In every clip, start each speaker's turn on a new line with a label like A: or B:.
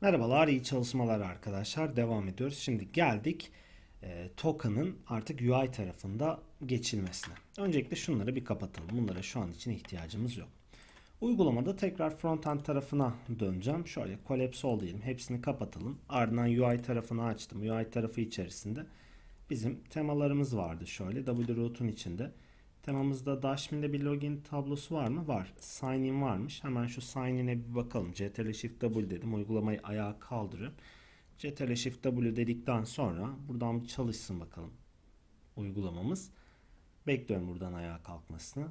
A: Merhabalar, iyi çalışmalar arkadaşlar. Devam ediyoruz. Şimdi geldik e, token'ın artık UI tarafında geçilmesine. Öncelikle şunları bir kapatalım. Bunlara şu an için ihtiyacımız yok. Uygulamada tekrar frontend tarafına döneceğim. Şöyle collapse all diyelim. Hepsini kapatalım. Ardından UI tarafını açtım. UI tarafı içerisinde bizim temalarımız vardı şöyle. wroot'un içinde. Temamızda Dashmin'de bir login tablosu var mı? Var. Sign in varmış. Hemen şu sign in'e bir bakalım. CTRL Shift W dedim. Uygulamayı ayağa kaldırıyorum. CTRL Shift W dedikten sonra buradan bir çalışsın bakalım uygulamamız. Bekliyorum buradan ayağa kalkmasını.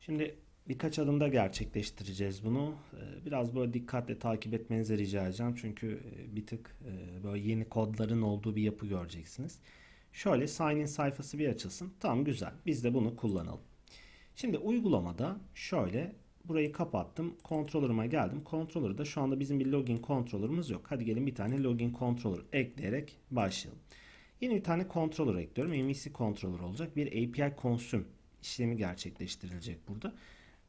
A: Şimdi birkaç adımda gerçekleştireceğiz bunu. Ee, Biraz böyle dikkatle takip etmenizi rica edeceğim. Çünkü e, bir tık e, böyle yeni kodların olduğu bir yapı göreceksiniz. Şöyle sign in sayfası bir açılsın. Tamam güzel. Biz de bunu kullanalım. Şimdi uygulamada şöyle burayı kapattım. Controller'ıma geldim. Controller'da şu anda bizim bir login controller'ımız yok. Hadi gelin bir tane login controller ekleyerek başlayalım. Yeni bir tane controller ekliyorum. MVC controller olacak. Bir API consume işlemi gerçekleştirilecek burada.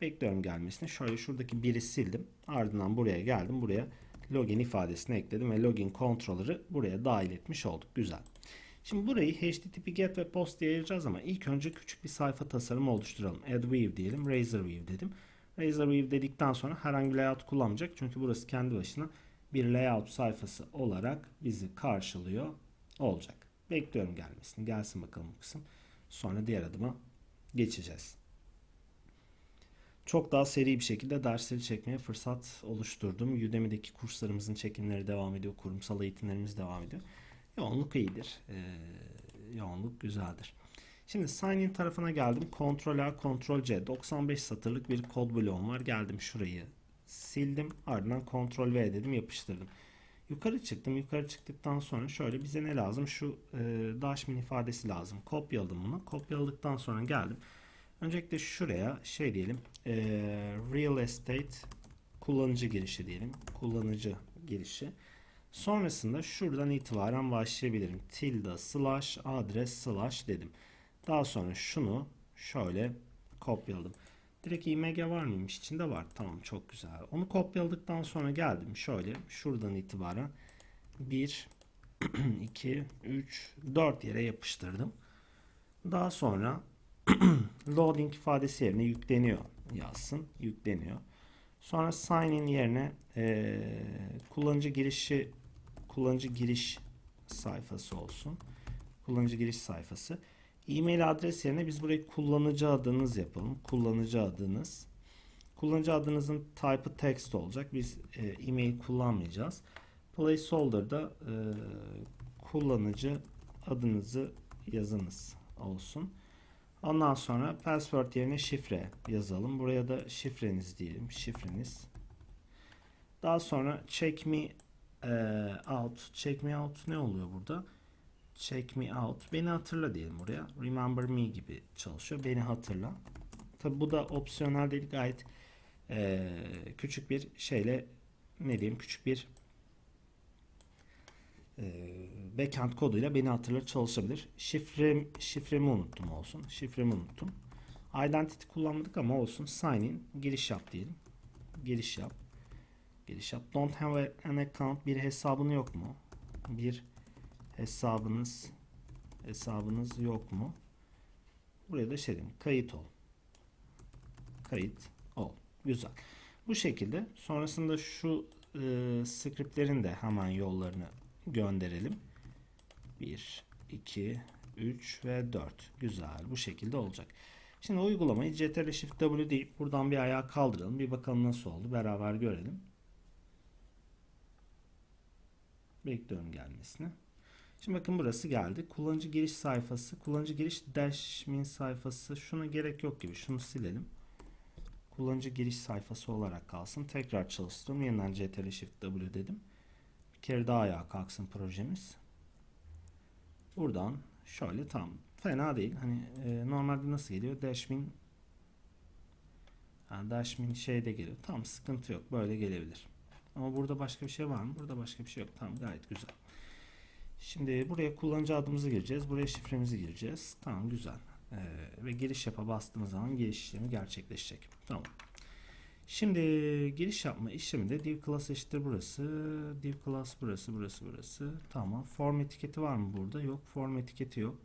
A: Bekliyorum gelmesini. Şöyle şuradaki biri sildim. Ardından buraya geldim. Buraya login ifadesini ekledim ve login controller'ı buraya dahil etmiş olduk. Güzel. Şimdi burayı HTTP GET ve POST diye ayıracağız ama ilk önce küçük bir sayfa tasarımı oluşturalım. Add View diyelim. Razor View dedim. Razor View dedikten sonra herhangi bir layout kullanmayacak. Çünkü burası kendi başına bir layout sayfası olarak bizi karşılıyor olacak. Bekliyorum gelmesini. Gelsin bakalım bu kısım. Sonra diğer adıma geçeceğiz. Çok daha seri bir şekilde dersleri çekmeye fırsat oluşturdum. Udemy'deki kurslarımızın çekimleri devam ediyor. Kurumsal eğitimlerimiz devam ediyor. Yoğunluk iyidir. Ee, yoğunluk güzeldir. Şimdi sign in tarafına geldim. Ctrl A, Ctrl C. 95 satırlık bir kod bloğum var. Geldim şurayı sildim. Ardından Ctrl V dedim yapıştırdım. Yukarı çıktım. Yukarı çıktıktan sonra şöyle bize ne lazım? Şu e, dashmin ifadesi lazım. Kopyaladım bunu. Kopyaladıktan sonra geldim. Öncelikle şuraya şey diyelim. E, real estate kullanıcı girişi diyelim. Kullanıcı girişi. Sonrasında şuradan itibaren başlayabilirim. Tilde slash adres slash dedim. Daha sonra şunu şöyle kopyaladım. Direkt img var mıymış? İçinde var. Tamam çok güzel. Onu kopyaladıktan sonra geldim. Şöyle şuradan itibaren 1, 2, 3, 4 yere yapıştırdım. Daha sonra loading ifadesi yerine yükleniyor yazsın. Yükleniyor. Sonra sign in yerine e, kullanıcı girişi kullanıcı giriş sayfası olsun. Kullanıcı giriş sayfası. E-mail adres yerine biz burayı kullanıcı adınız yapalım. Kullanıcı adınız. Kullanıcı adınızın type'ı text olacak. Biz e, e-mail kullanmayacağız. Placeholder'da e, kullanıcı adınızı yazınız olsun. Ondan sonra password yerine şifre yazalım. Buraya da şifreniz diyelim. Şifreniz. Daha sonra check me out. Check me out ne oluyor burada? Check me out. Beni hatırla diyelim buraya. Remember me gibi çalışıyor. Beni hatırla. Tabi bu da opsiyonel değil. Gayet e, küçük bir şeyle ne diyeyim küçük bir e, backend koduyla beni hatırlar çalışabilir. Şifrem, şifremi unuttum olsun. Şifremi unuttum. Identity kullanmadık ama olsun. Sign in. Giriş yap diyelim. Giriş yap. Giriş yap. Don't have an account. Bir hesabın yok mu? Bir hesabınız hesabınız yok mu? Buraya da şey diyeyim. Kayıt ol. Kayıt ol. Güzel. Bu şekilde. Sonrasında şu e, scriptlerin de hemen yollarını gönderelim. 1, 2, 3 ve 4. Güzel. Bu şekilde olacak. Şimdi uygulamayı CTRL Shift W deyip buradan bir ayağa kaldıralım. Bir bakalım nasıl oldu. Beraber görelim. Bekliyorum gelmesini. Şimdi bakın burası geldi. Kullanıcı giriş sayfası. Kullanıcı giriş dashmin sayfası. Şuna gerek yok gibi. Şunu silelim. Kullanıcı giriş sayfası olarak kalsın. Tekrar çalıştırdım. Yeniden CTRL Shift W dedim. Bir kere daha ayağa kalksın projemiz. Buradan şöyle tam fena değil. Hani e, normalde nasıl geliyor? Dashmin yani Dashmin şeyde geliyor. Tam sıkıntı yok. Böyle gelebilir. Ama burada başka bir şey var mı? Burada başka bir şey yok. Tamam gayet güzel. Şimdi buraya kullanıcı adımızı gireceğiz. Buraya şifremizi gireceğiz. Tamam güzel. Ee, ve giriş yapa bastığımız zaman giriş işlemi gerçekleşecek. Tamam. Şimdi giriş yapma işleminde div class eşittir burası. Div class burası, burası, burası. Tamam. Form etiketi var mı burada? Yok. Form etiketi yok.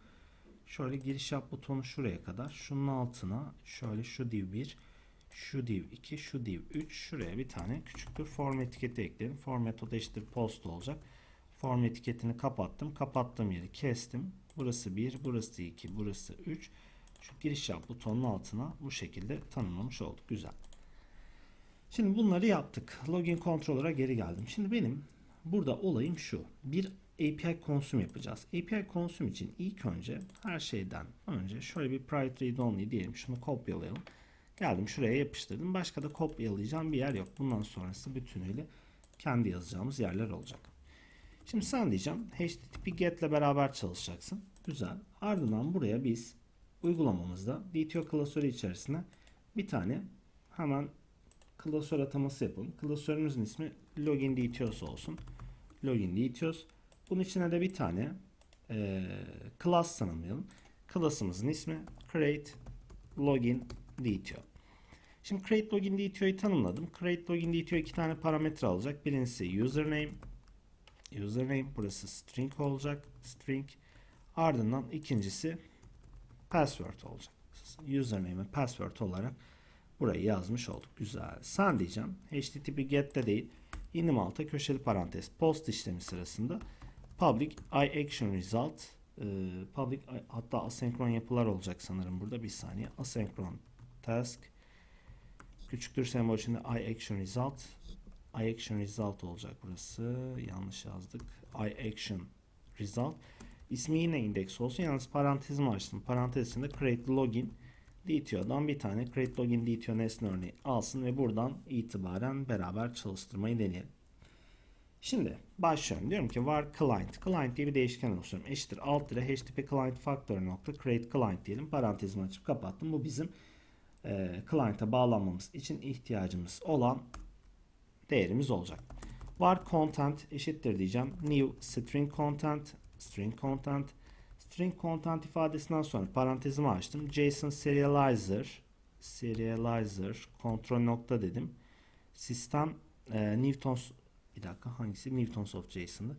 A: Şöyle giriş yap butonu şuraya kadar. Şunun altına şöyle şu div 1, şu div 2, şu div 3. Şuraya bir tane küçük bir form etiketi ekledim. Form metodu eşittir post olacak. Form etiketini kapattım. Kapattığım yeri kestim. Burası 1, burası 2, burası 3. Şu giriş yap butonun altına bu şekilde tanımlamış olduk. Güzel. Şimdi bunları yaptık. Login controller'a geri geldim. Şimdi benim burada olayım şu. Bir API konsüm yapacağız. API konsüm için ilk önce her şeyden önce şöyle bir private read only diyelim. Şunu kopyalayalım. Geldim şuraya yapıştırdım. Başka da kopyalayacağım bir yer yok. Bundan sonrası bütünüyle kendi yazacağımız yerler olacak. Şimdi sen diyeceğim HTTP GET ile beraber çalışacaksın. Güzel. Ardından buraya biz uygulamamızda DTO klasörü içerisine bir tane hemen klasör ataması yapalım. Klasörümüzün ismi login details olsun. Login details. Bunun içine de bir tane e, class tanımlayalım. Class'ımızın ismi create login detail. Şimdi create login detail'i tanımladım. Create login detail iki tane parametre alacak. Birincisi username. Username burası string olacak. String. Ardından ikincisi password olacak. Username ve password olarak Burayı yazmış olduk. Güzel. Sen diyeceğim. HTTP get'te değil. İnim alta köşeli parantez. Post işlemi sırasında public iAction result e, public hatta asenkron yapılar olacak sanırım burada. Bir saniye. Asenkron task küçüktür sembol içinde iAction result iAction result olacak burası. Yanlış yazdık. iAction result. İsmi yine index olsun. Yalnız parantezimi açtım. Parantez içinde create login DTO'dan bir tane create login DTO nesne örneği alsın ve buradan itibaren beraber çalıştırmayı deneyelim. Şimdi başlıyorum. Diyorum ki var client. Client diye bir değişken oluşturuyorum. Eşittir alt dire http client factor nokta create client diyelim. Parantezimi açıp kapattım. Bu bizim e, client'a bağlanmamız için ihtiyacımız olan değerimiz olacak. Var content eşittir diyeceğim. New string content string content string content ifadesinden sonra parantezimi açtım. JSON serializer serializer kontrol nokta dedim. Sistem e, Newtons bir dakika hangisi? Newtons of JSON'dı.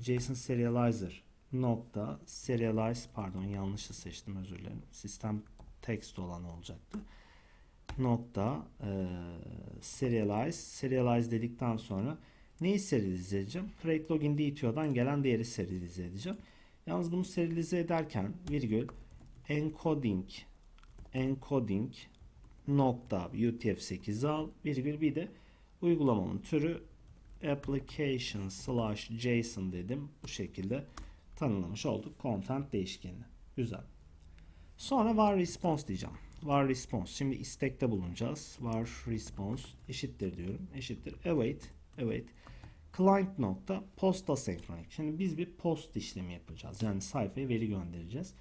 A: JSON serializer nokta serialize pardon yanlışı seçtim özür dilerim. Sistem text olan olacaktı. Nokta e, serialize serialize dedikten sonra neyi serialize edeceğim? Create login DTO'dan gelen değeri serialize edeceğim. Yalnız bunu serialize ederken virgül encoding encoding nokta UTF-8 al virgül bir de uygulamamın türü application slash JSON dedim. Bu şekilde tanımlamış olduk content değişkenini. Güzel. Sonra var response diyeceğim. Var response. Şimdi istekte bulunacağız. Var response eşittir diyorum. Eşittir await await client nokta post asenkronik. Şimdi biz bir post işlemi yapacağız. Yani sayfaya veri göndereceğiz.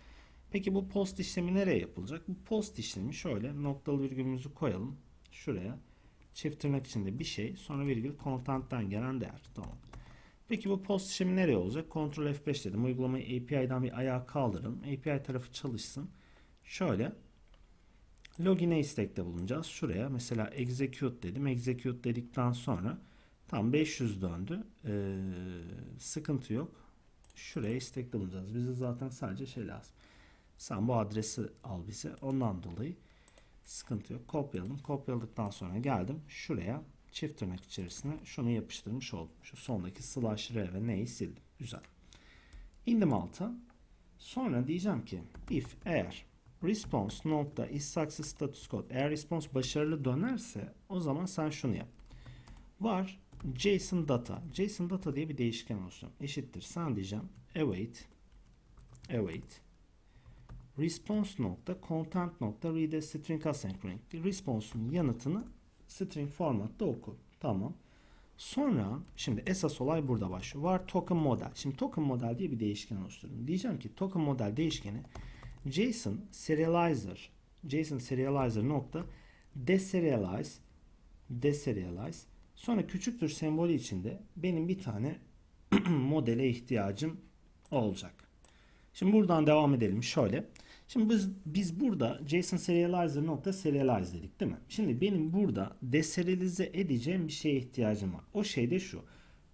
A: Peki bu post işlemi nereye yapılacak? Bu post işlemi şöyle noktalı virgülümüzü koyalım. Şuraya. Çift tırnak içinde bir şey. Sonra virgül content'ten gelen değer. Tamam. Peki bu post işlemi nereye olacak? Ctrl F5 dedim. Uygulamayı API'den bir ayağa kaldıralım. API tarafı çalışsın. Şöyle login'e istekte bulunacağız. Şuraya mesela execute dedim. Execute dedikten sonra tam 500 döndü. Ee, sıkıntı yok. Şuraya istekte bulunacağız. Bize zaten sadece şey lazım. Sen bu adresi al bize. Ondan dolayı sıkıntı yok. Kopyaladım. Kopyaladıktan sonra geldim. Şuraya çift tırnak içerisine şunu yapıştırmış oldum. Şu sondaki slash r ve neyi sildim. Güzel. İndim alta. Sonra diyeceğim ki if eğer response nokta is success status code eğer response başarılı dönerse o zaman sen şunu yap. Var JSON data. JSON data diye bir değişken olsun. Eşittir. Sen diyeceğim await await response nokta content nokta read as string asynchronous. Response'un yanıtını string formatta oku. Tamam. Sonra şimdi esas olay burada başlıyor. Var token model. Şimdi token model diye bir değişken oluşturdum. Diyeceğim ki token model değişkeni JSON serializer JSON serializer nokta deserialize deserialize sonra küçüktür sembolü içinde benim bir tane modele ihtiyacım olacak. Şimdi buradan devam edelim. Şöyle. Şimdi biz, biz burada JSON serializer nokta serialize dedik değil mi? Şimdi benim burada deserialize edeceğim bir şeye ihtiyacım var. O şey de şu.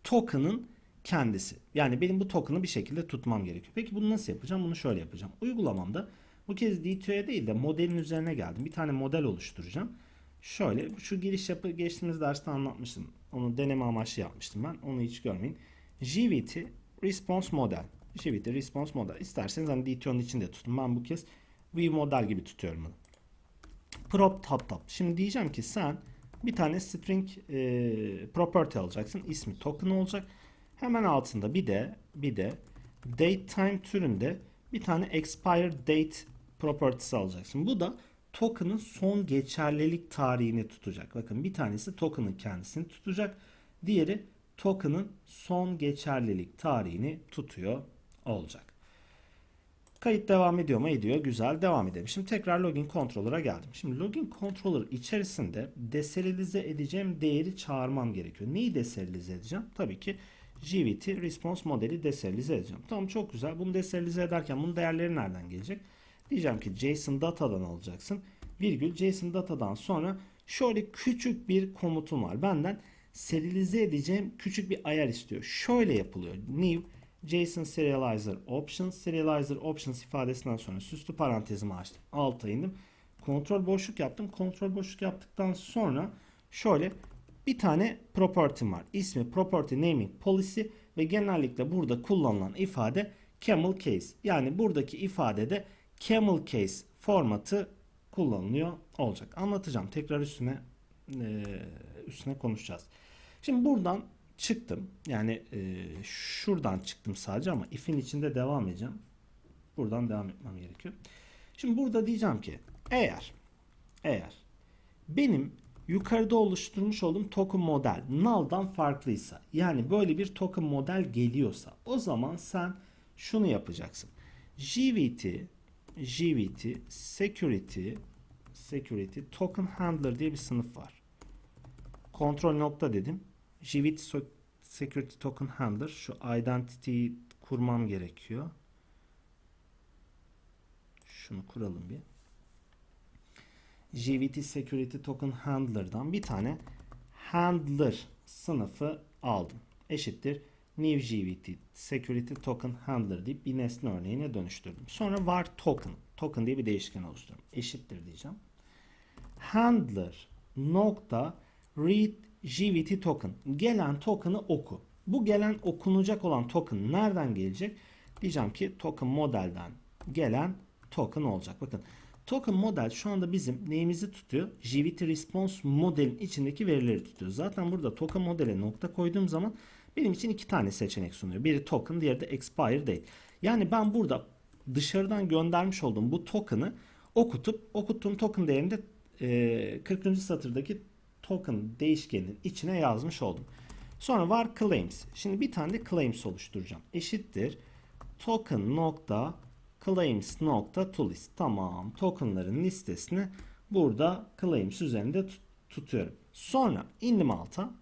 A: Token'ın kendisi. Yani benim bu token'ı bir şekilde tutmam gerekiyor. Peki bunu nasıl yapacağım? Bunu şöyle yapacağım. Uygulamamda bu kez DTO'ya değil de modelin üzerine geldim. Bir tane model oluşturacağım. Şöyle şu giriş yapı geçtiğimiz derste anlatmıştım. Onu deneme amaçlı yapmıştım ben. Onu hiç görmeyin. JVT Response Model. JVT Response Model. İsterseniz hani DTO'nun içinde tutun. Ben bu kez View Model gibi tutuyorum bunu. Prop top top. Şimdi diyeceğim ki sen bir tane string e, property alacaksın. İsmi token olacak. Hemen altında bir de bir de date time türünde bir tane expire date property'si alacaksın. Bu da token'ın son geçerlilik tarihini tutacak. Bakın bir tanesi token'ın kendisini tutacak. Diğeri token'ın son geçerlilik tarihini tutuyor olacak. Kayıt devam ediyor mu? Ediyor. Güzel. Devam edelim. Şimdi tekrar login controller'a geldim. Şimdi login controller içerisinde deserialize edeceğim değeri çağırmam gerekiyor. Neyi deserialize edeceğim? Tabii ki JVT response modeli deserialize edeceğim. Tamam çok güzel. Bunu deserialize ederken bunun değerleri nereden gelecek? Diyeceğim ki JSON datadan alacaksın. Virgül JSON datadan sonra şöyle küçük bir komutum var. Benden serialize edeceğim küçük bir ayar istiyor. Şöyle yapılıyor. New JSON Serializer Options. Serializer Options ifadesinden sonra süslü parantezimi açtım. Alta indim. Kontrol boşluk yaptım. Kontrol boşluk yaptıktan sonra şöyle bir tane property'm var. İsmi property naming policy ve genellikle burada kullanılan ifade camel case. Yani buradaki ifadede camel case formatı kullanılıyor olacak. Anlatacağım. Tekrar üstüne e, üstüne konuşacağız. Şimdi buradan çıktım. Yani e, şuradan çıktım sadece ama if'in içinde devam edeceğim. Buradan devam etmem gerekiyor. Şimdi burada diyeceğim ki eğer eğer benim yukarıda oluşturmuş olduğum token model null'dan farklıysa yani böyle bir token model geliyorsa o zaman sen şunu yapacaksın. JVT JVT security security token handler diye bir sınıf var. Kontrol nokta dedim. JVT security token handler şu identity'yi kurmam gerekiyor. Şunu kuralım bir. JVT Security Token Handler'dan bir tane handler sınıfı aldım. Eşittir new JVT Security Token Handler deyip bir nesne örneğine dönüştürdüm. Sonra var token. Token diye bir değişken oluşturdum. Eşittir diyeceğim. Handler nokta read JVT token. Gelen token'ı oku. Bu gelen okunacak olan token nereden gelecek? Diyeceğim ki token modelden gelen token olacak. Bakın Token model şu anda bizim neyimizi tutuyor? JVT Response modelin içindeki verileri tutuyor. Zaten burada token modele nokta koyduğum zaman benim için iki tane seçenek sunuyor. Biri token, diğeri de expire date. Yani ben burada dışarıdan göndermiş olduğum bu token'ı okutup okuttuğum token değerini de e, 40. satırdaki token değişkenin içine yazmış oldum. Sonra var claims. Şimdi bir tane de claims oluşturacağım. Eşittir token nokta claims nokta to list. Tamam. Tokenların listesini burada claims üzerinde tut tutuyorum. Sonra indim alta.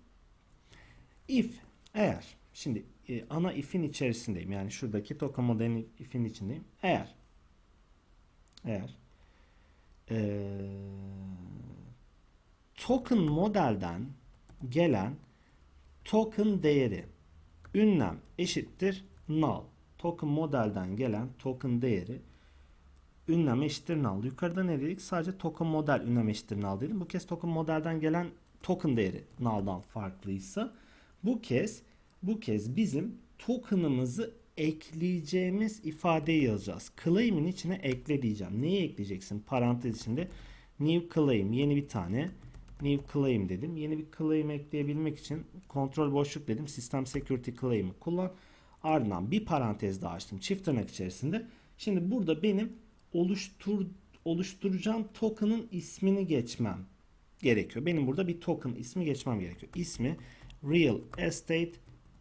A: If eğer şimdi e, ana if'in içerisindeyim. Yani şuradaki token modelinin if'in içindeyim. Eğer eğer e, token modelden gelen token değeri ünlem eşittir null token modelden gelen token değeri ünlem eşittir null. Yukarıda ne dedik? Sadece token model ünlem eşittir null dedim. Bu kez token modelden gelen token değeri null'dan farklıysa bu kez bu kez bizim token'ımızı ekleyeceğimiz ifadeyi yazacağız. Claim'in içine ekle diyeceğim. Neyi ekleyeceksin? Parantez içinde new claim yeni bir tane new claim dedim. Yeni bir claim ekleyebilmek için kontrol boşluk dedim. System security claim'i kullan. Ardından bir parantez daha açtım çift tırnak içerisinde. Şimdi burada benim oluştur oluşturacağım token'ın ismini geçmem gerekiyor. Benim burada bir token ismi geçmem gerekiyor. İsmi real estate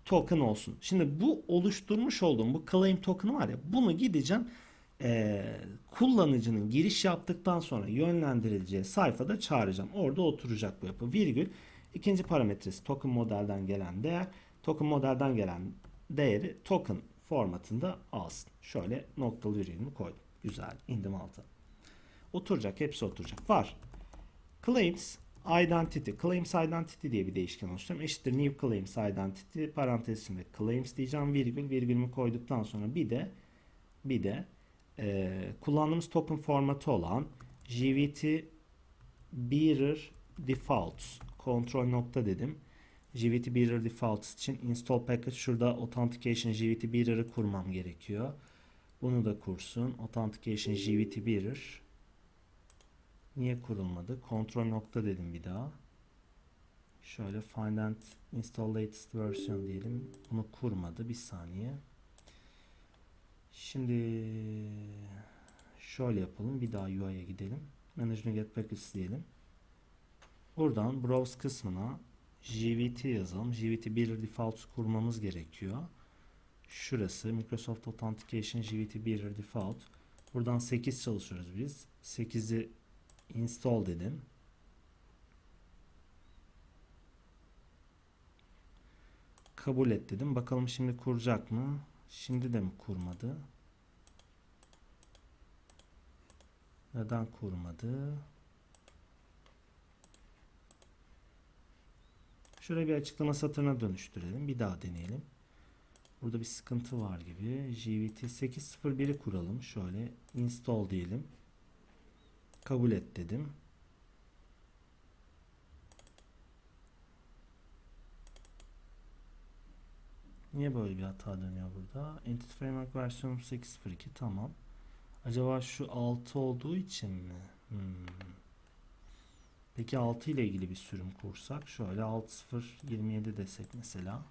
A: token olsun. Şimdi bu oluşturmuş olduğum bu claim token'ı var ya bunu gideceğim e, kullanıcının giriş yaptıktan sonra yönlendirileceği sayfada çağıracağım. Orada oturacak bu yapı. Virgül ikinci parametresi token modelden gelen değer token modelden gelen değeri token formatında alsın. Şöyle noktalı virgülümü koydum. Güzel. indim alta. Oturacak. Hepsi oturacak. Var. Claims identity. Claims identity diye bir değişken oluşturuyorum. Eşittir new claims identity parantez içinde claims diyeceğim. Virgül virgülümü koyduktan sonra bir de bir de e, kullandığımız token formatı olan JVT bearer defaults kontrol nokta dedim. JVT bearer defaults için install package şurada authentication JVT bearer'ı kurmam gerekiyor. Bunu da kursun. Authentication JVT bearer Niye kurulmadı? Kontrol nokta dedim bir daha. Şöyle find and install latest version diyelim. Bunu kurmadı. Bir saniye. Şimdi şöyle yapalım. Bir daha UI'ye gidelim. Manage Get Packages diyelim. Buradan browse kısmına JVT yazalım. JVT Bearer Defaults kurmamız gerekiyor. Şurası Microsoft Authentication JVT Bearer Default. Buradan 8 çalışıyoruz biz. 8'i install dedim. Kabul et dedim. Bakalım şimdi kuracak mı? Şimdi de mi kurmadı? Neden kurmadı? Şuraya bir açıklama satırına dönüştürelim. Bir daha deneyelim. Burada bir sıkıntı var gibi. JVT 8.01'i kuralım. Şöyle install diyelim. Kabul et dedim. Niye böyle bir hata dönüyor burada? Entity Framework versiyon 8.02 tamam. Acaba şu 6 olduğu için mi? Hmm. Peki 6 ile ilgili bir sürüm kursak. Şöyle 6.0.27 desek mesela.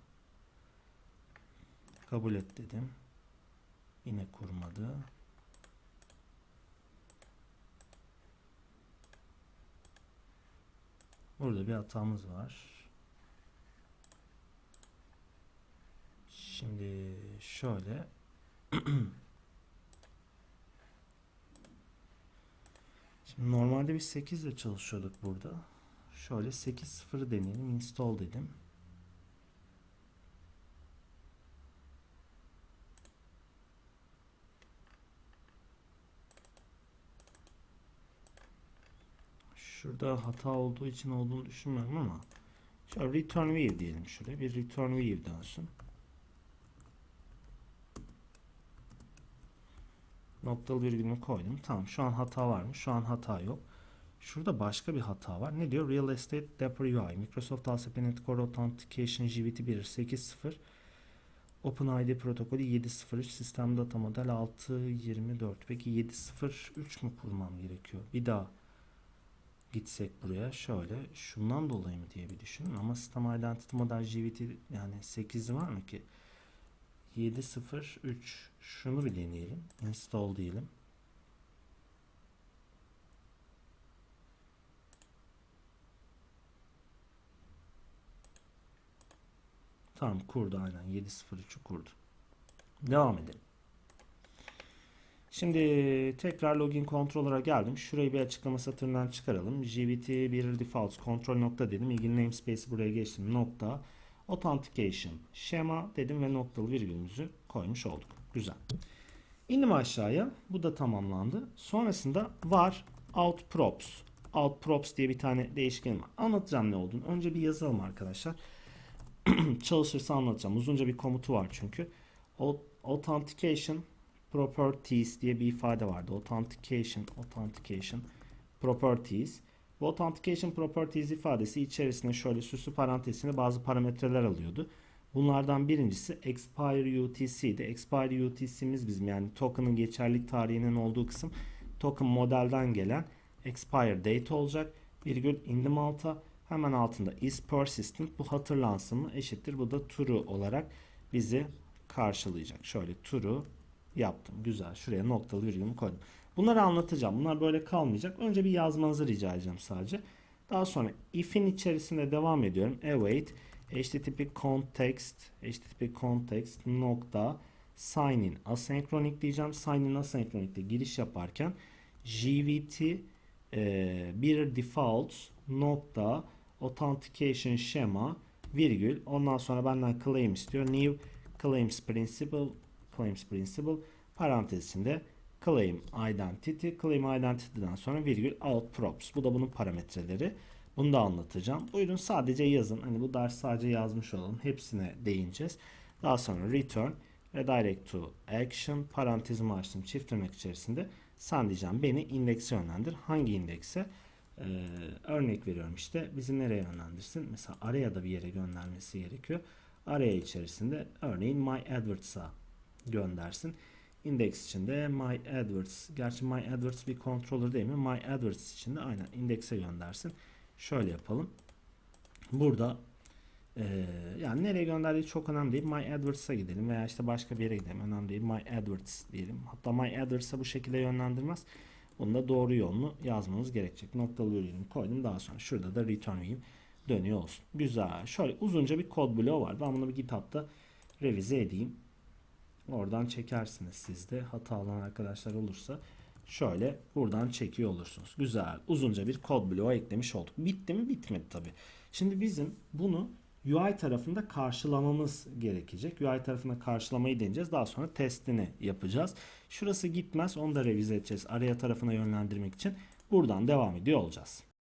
A: Kabul et dedim. Yine kurmadı. Burada bir hatamız var. Şimdi şöyle Şimdi normalde biz 8 ile çalışıyorduk burada. Şöyle 8.0 deneyelim. Install dedim. Şurada hata olduğu için olduğunu düşünmüyorum ama şöyle return view diyelim şuraya. Bir return view dönsün. Noktalı virgülünü koydum. Tamam şu an hata var mı? Şu an hata yok. Şurada başka bir hata var. Ne diyor? Real Estate Dapper UI. Microsoft ASP.NET Core Authentication JVT 1.8.0 OpenID protokolü 7.03 sistem data model 6.24 peki 7.03 mü kurmam gerekiyor? Bir daha gitsek buraya şöyle şundan dolayı mı diye bir düşünün ama sistem identity model JVT yani 8 var mı ki 703 şunu bir deneyelim install diyelim Tamam kurdu aynen 703'ü kurdu. Devam edelim. Şimdi tekrar login controller'a geldim. Şurayı bir açıklama satırından çıkaralım. JVT bir default kontrol nokta dedim. İlgili namespace'i buraya geçtim. Nokta authentication şema dedim ve noktalı virgülümüzü koymuş olduk. Güzel. İndim aşağıya. Bu da tamamlandı. Sonrasında var out props. Out props diye bir tane değişken var. Anlatacağım ne olduğunu. Önce bir yazalım arkadaşlar. Çalışırsa anlatacağım. Uzunca bir komutu var çünkü. Authentication properties diye bir ifade vardı. Authentication, authentication properties. Bu authentication properties ifadesi içerisinde şöyle süslü parantezinde bazı parametreler alıyordu. Bunlardan birincisi expire UTC'di. Expire UTC'miz bizim yani token'ın geçerlilik tarihinin olduğu kısım token modelden gelen expire date olacak. Virgül indim alta hemen altında is persistent bu hatırlansın mı eşittir. Bu da true olarak bizi karşılayacak. Şöyle true yaptım. Güzel. Şuraya noktalı virgülümü koydum. Bunları anlatacağım. Bunlar böyle kalmayacak. Önce bir yazmanızı rica edeceğim sadece. Daha sonra if'in içerisinde devam ediyorum. Await http context http context nokta sign in asenkronik diyeceğim. Sign in asenkronikte giriş yaparken jvt e, bir default nokta authentication şema virgül ondan sonra benden claim istiyor. New claims principle claims principle parantez içinde claim identity. Claim identity'den sonra virgül out props. Bu da bunun parametreleri. Bunu da anlatacağım. Buyurun sadece yazın. Hani bu ders sadece yazmış olalım. Hepsine değineceğiz. Daha sonra return redirect to action parantezimi açtım çift tırnak içerisinde. Sen diyeceğim beni indekse yönlendir. Hangi indekse? Ee, örnek veriyorum işte bizi nereye yönlendirsin? Mesela araya da bir yere göndermesi gerekiyor. Araya içerisinde örneğin my adverts'a göndersin. Index içinde my adverts. Gerçi my adverts bir controller değil mi? My adverts içinde aynen indekse göndersin. Şöyle yapalım. Burada ee, yani nereye gönderdiği çok önemli değil. My AdWords'a gidelim veya işte başka bir yere gidelim. Önemli değil. My AdWords diyelim. Hatta My AdWords'a bu şekilde yönlendirmez. Bunu da doğru yolunu yazmanız gerekecek. Noktalı virgülümü koydum. Daha sonra şurada da return view dönüyor olsun. Güzel. Şöyle uzunca bir kod bloğu var. Ben bunu bir GitHub'da revize edeyim. Oradan çekersiniz siz de. Hata alan arkadaşlar olursa şöyle buradan çekiyor olursunuz. Güzel. Uzunca bir kod bloğu eklemiş olduk. Bitti mi? Bitmedi tabi. Şimdi bizim bunu UI tarafında karşılamamız gerekecek. UI tarafında karşılamayı deneyeceğiz. Daha sonra testini yapacağız. Şurası gitmez. Onu da revize edeceğiz. Araya tarafına yönlendirmek için. Buradan devam ediyor olacağız.